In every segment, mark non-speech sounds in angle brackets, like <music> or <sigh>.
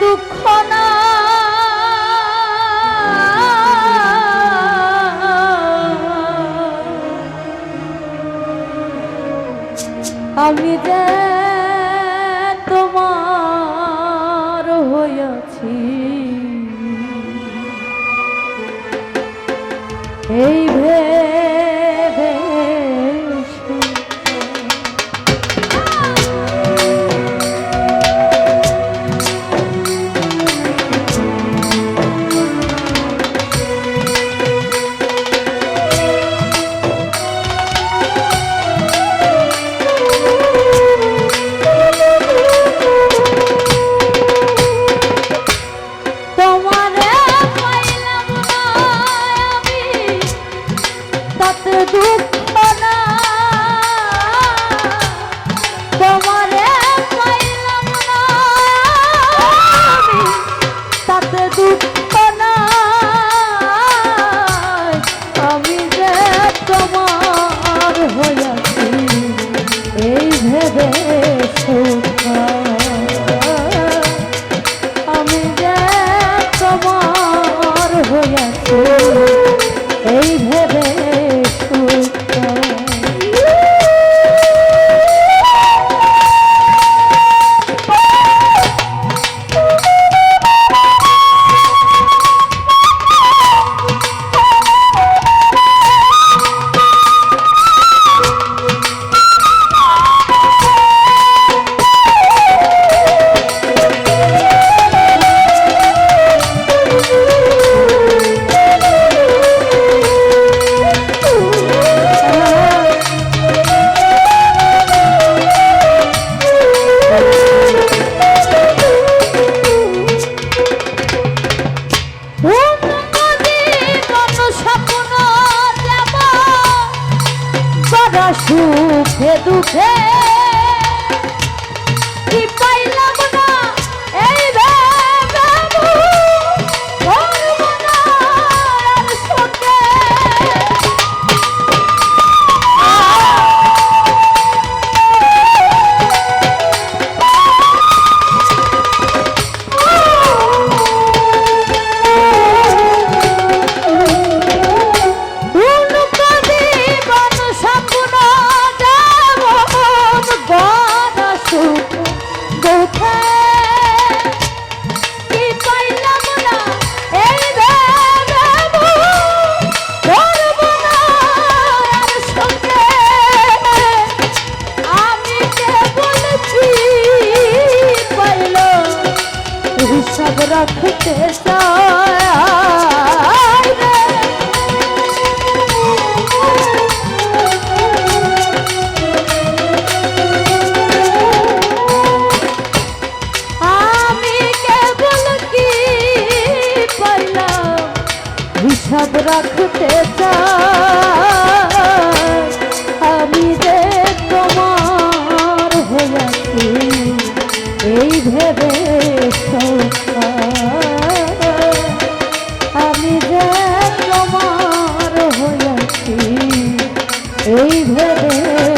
দুঃখ না। আমি যে তোমার হইয়াছি এই ভে রাখতে চায় yeah. <laughs>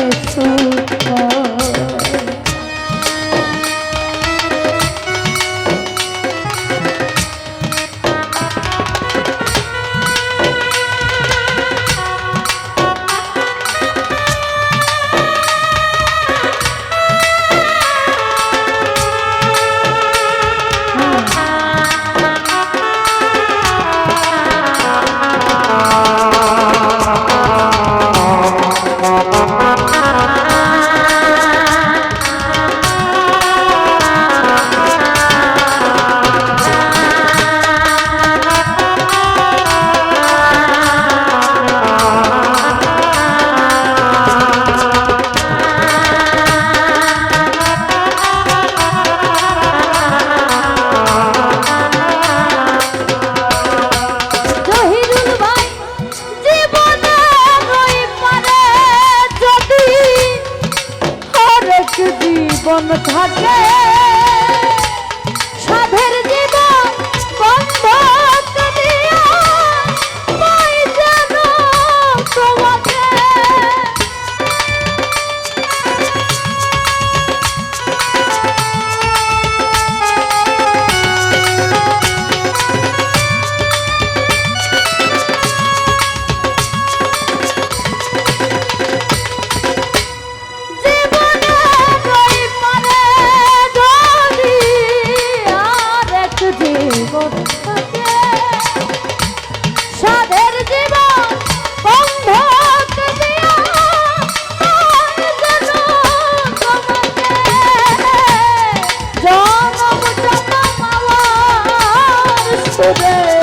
মন থাকে। yeah.